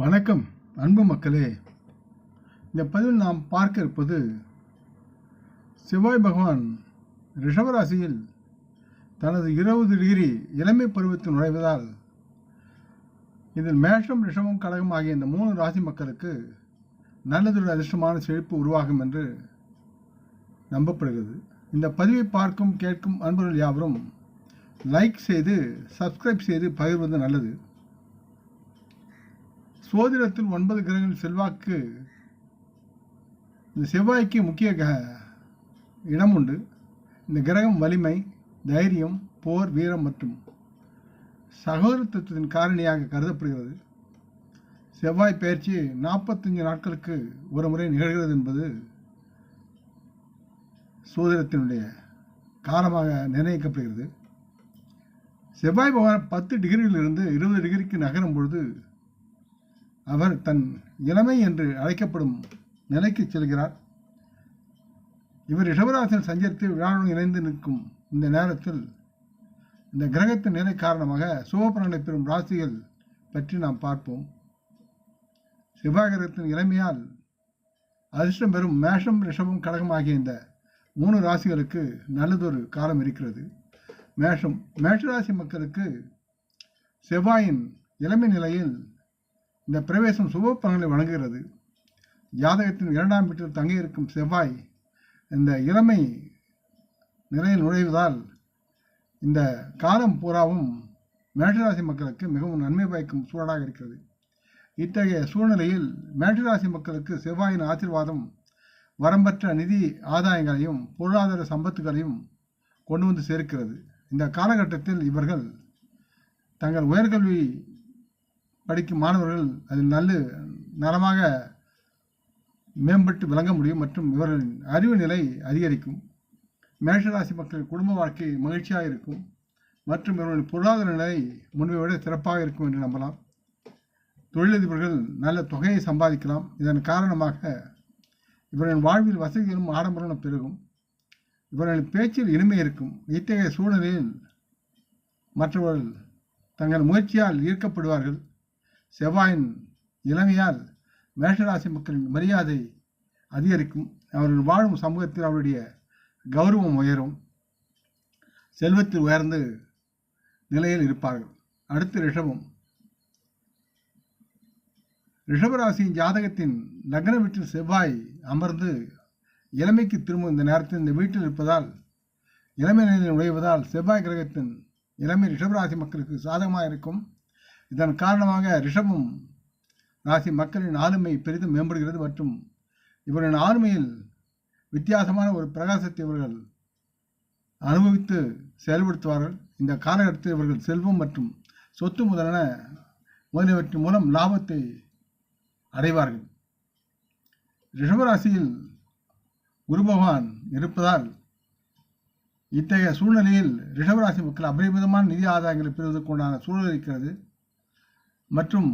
வணக்கம் அன்பு மக்களே. இந்த பதிவில் நாம் பார்க்க இருப்பது செவ்வாய் பகவான் ரிஷபராசியில் தனது இருபது டிகிரி இளமை பருவத்தில் நுழைவதால் இதில் மேஷம் ரிஷபம் கடகம் ஆகிய இந்த மூணு ராசி மக்களுக்கு நல்லதொரு அதிர்ஷ்டமான செழிப்பு உருவாகும் என்று நம்பப்படுகிறது. இந்த பதிவை பார்க்கும் கேட்கும் அன்பர்கள் யாவரும் லைக் செய்து சப்ஸ்கிரைப் செய்து பகிர்வது நல்லது. சோதிடத்தில் ஒன்பது கிரகங்கள் செல்வாக்கு இந்த செவ்வாய்க்கு முக்கிய க இடம் உண்டு. இந்த கிரகம் வலிமை தைரியம் போர் வீரம் மற்றும் சகோதரத்துவத்தின் காரணியாக கருதப்படுகிறது. செவ்வாய் பயிற்சி நாற்பத்தஞ்சு நாட்களுக்கு ஒரு முறை நிகழ்கிறது என்பது சோதிடத்தினுடைய காலமாக நிர்ணயிக்கப்படுகிறது. செவ்வாய் பகவான் பத்து டிகிரியிலிருந்து இருபது டிகிரிக்கு நகரும் பொழுது அவர் தன் இளமை என்று அழைக்கப்படும் நிலைக்கு செல்கிறார். இவர் ரிஷபராசியில் சஞ்சரித்து விழாவுடன் இணைந்து நிற்கும் இந்த நேரத்தில் இந்த கிரகத்தின் நிலை காரணமாக சுபபலனை பெறும் ராசிகள் பற்றி நாம் பார்ப்போம். செவ்வாய் கிரகத்தின் இளமையால் அதிர்ஷ்டம் பெறும் மேஷம் ரிஷபம் கடகம் ஆகிய இந்த மூணு ராசிகளுக்கு நல்லதொரு காலம் இருக்கிறது. மேஷம் மேஷராசி மக்களுக்கு செவ்வாயின் இளமை நிலையில் இந்த பிரவேசம் சுப பலன்களை வழங்குகிறது. ஜாதகத்தின் இரண்டாம் வீட்டில் தங்கியிருக்கும் செவ்வாய் இந்த இளமை நிலையில் நுழைவதால் இந்த காலம் பூராவும் மேட்டராசி மக்களுக்கு மிகவும் நன்மை பயக்கும் சூழலாக இருக்கிறது. இத்தகைய சூழ்நிலையில் மேட்டராசி மக்களுக்கு செவ்வாயின் ஆசீர்வாதம் வரம்பற்ற நிதி ஆதாயங்களையும் பொருளாதார சம்பத்துகளையும் கொண்டு வந்து சேர்க்கிறது. இந்த காலகட்டத்தில் இவர்கள் தங்கள் உயர்கல்வி படிக்கும் மாணவர்கள் அதில் நல்ல நலமாக மேம்பட்டு விளங்க முடியும் மற்றும் இவர்களின் அறிவு நிலை அதிகரிக்கும். மேஷராசி மக்கள் குடும்ப வாழ்க்கை மகிழ்ச்சியாக இருக்கும். மற்றும் இவர்களின் பொருளாதார நிலை முன்பை விட சிறப்பாக இருக்கும் என்று நம்பலாம். தொழிலதிபர்கள் நல்ல தொகையை சம்பாதிக்கலாம். இதன் காரணமாக இவர்களின் வாழ்வில் வசதிகளும் ஆடம்பரம் பெருகும். இவர்களின் பேச்சில் இனிமை இருக்கும். இத்தகைய சூழ்நிலையில் மற்றவர்கள் தங்கள் முயற்சியால் ஈர்க்கப்படுவார்கள். செவ்வாயின் இளமையால் மேஷராசி மக்களின் மரியாதை அதிகரிக்கும். அவர்கள் வாழும் சமூகத்தில் அவருடைய கௌரவம் உயரும். செல்வத்தில் உயர்ந்து நிலையில் இருப்பார்கள். அடுத்து ரிஷபம். ரிஷபராசியின் ஜாதகத்தின் லக்ன வீட்டில் செவ்வாய் அமர்ந்து இளமைக்கு திரும்பும் இந்த நேரத்தில் இந்த வீட்டில் இருப்பதால் இளமை நிலையில் நுழைவதால் செவ்வாய் கிரகத்தின் இளமை ரிஷபராசி மக்களுக்கு சாதகமாக இருக்கும் இதன் காரணமாக ரிஷபம் ராசி மக்களின் ஆளுமை பெரிதும் மேம்படுகிறது மற்றும் இவரின் ஆளுமையில் வித்தியாசமான ஒரு பிரகாசத்தை இவர்கள் அனுபவித்து செயல்படுத்துவார்கள். இந்த காலகட்டத்தில் இவர்கள் செல்வம் மற்றும் சொத்து முதலான முதலியவற்றின் மூலம் லாபத்தை அடைவார்கள். ரிஷபராசியில் குரு பகவான் இருப்பதால் இத்தகைய சூழ்நிலையில் ரிஷபராசி மக்கள் அபரிமிதமான நிதி ஆதாயங்களை பெறுவதற்குண்டான சூழல் இருக்கிறது. மற்றும்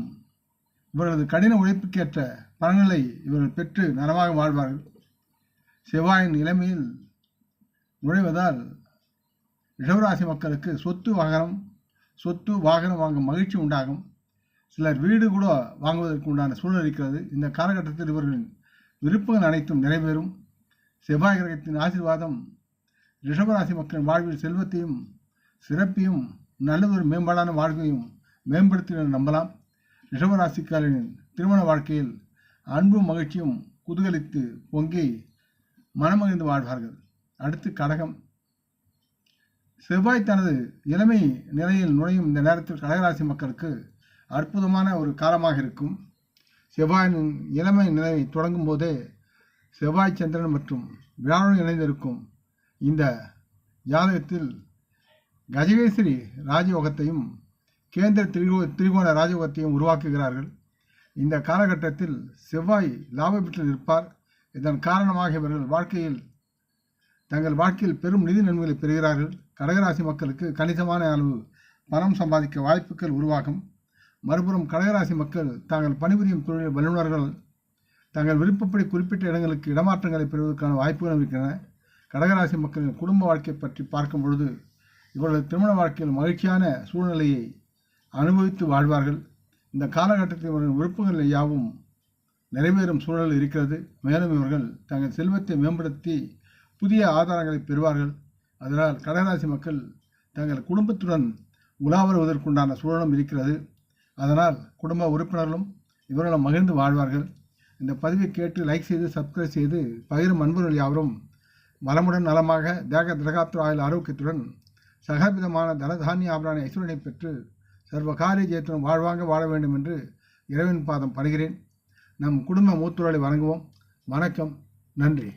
இவர்களது கடின உழைப்புக்கேற்ற பலன்களை இவர்கள் பெற்று நலமாக வாழ்வார்கள். செவ்வாயின் இளமையில் நுழைவதால் ரிஷவராசி மக்களுக்கு சொத்து வாகனம் சொத்து வாகனம் வாங்கும் மகிழ்ச்சி உண்டாகும். சிலர் வீடு கூட வாங்குவதற்கு உண்டான சூழல் இருக்கிறது. இந்த காலகட்டத்தில் இவர்களின் விருப்பங்கள் அனைத்தும் நிறைவேறும். செவ்வாய் கிரகத்தின் ஆசீர்வாதம் ரிஷபராசி மக்களின் வாழ்வில் செல்வத்தையும் சிறப்பையும் நல்லதொரு மேம்பாடான வாழ்க்கையும் மேம்படுத்தினர் நம்பலாம். ரிஷபராசிக்காரரின் திருமண வாழ்க்கையில் அன்பும் மகிழ்ச்சியும் குதூகலித்து பொங்கி மனமகிழ்ந்து வாழ்வார்கள். அடுத்து கடகம். செவ்வாய் தனது இளமை நிலையில் நுழையும் இந்த நேரத்தில் கடகராசி மக்களுக்கு அற்புதமான ஒரு காலமாக இருக்கும். செவ்வாயின் இளமை நிலை தொடங்கும் போதே செவ்வாய் சந்திரன் மற்றும் வியாழன் இணைந்திருக்கும். இந்த ஜாதகத்தில் கஜகேசரி ராஜயோகத்தையும் கேந்திர திரிகோ திரிகோண ராஜயோகத்தையும் உருவாக்குகிறார்கள். இந்த காலகட்டத்தில் செவ்வாய் லாபமிட்டு நிற்பார். இருப்பார் இதன் காரணமாக இவர்கள் வாழ்க்கையில் தங்கள் வாழ்க்கையில் பெரும் நிதி நன்மைகளை பெறுகிறார்கள். கடகராசி மக்களுக்கு கணிசமான அளவு பணம் சம்பாதிக்க வாய்ப்புகள் உருவாகும். மறுபுறம் கடகராசி மக்கள் தாங்கள் பணிபுரியும் தொழில் வல்லுநர்கள் தங்கள் விருப்பப்படி குறிப்பிட்ட இடங்களுக்கு இடமாற்றங்களை பெறுவதற்கான வாய்ப்புகள் இருக்கின்றன. கடகராசி மக்களின் குடும்ப வாழ்க்கை பற்றி பார்க்கும் பொழுது இவர்களது திருமண வாழ்க்கையில் மகிழ்ச்சியான சூழ்நிலையை அனுபவித்து வாழ்வார்கள். இந்த காலகட்டத்தில் இவரின் விருப்பங்கள் யாவும் நிறைவேறும் சூழல் இருக்கிறது. மேலும் இவர்கள் தங்கள் செல்வத்தை மேம்படுத்தி புதிய ஆதாரங்களை பெறுவார்கள். அதனால் கடகராசி மக்கள் தங்கள் குடும்பத்துடன் உலா வருவதற்குண்டான சூழலும் இருக்கிறது. அதனால் குடும்ப உறுப்பினர்களும் இவர்களும் மகிழ்ந்து வாழ்வார்கள். இந்த பதிவை கேட்டு லைக் செய்து சப்ஸ்கிரைப் செய்து பகிரும் அன்பர்கள் யாவரும் வளமுடன் நலமாக தேக திரகாத்திர ஆயுள் ஆரோக்கியத்துடன் சகவிதமான தனதானிய ஆபரான ஐஸ்வரனை பெற்று சர்வ காரிய ஜெயத்துடன் வாழ்வாங்க வாழ வேண்டும் என்று இறைவன் பாதம் படுகிறேன் நம் குடும்ப மூத்துரலை வணங்குவோம். வணக்கம். நன்றி.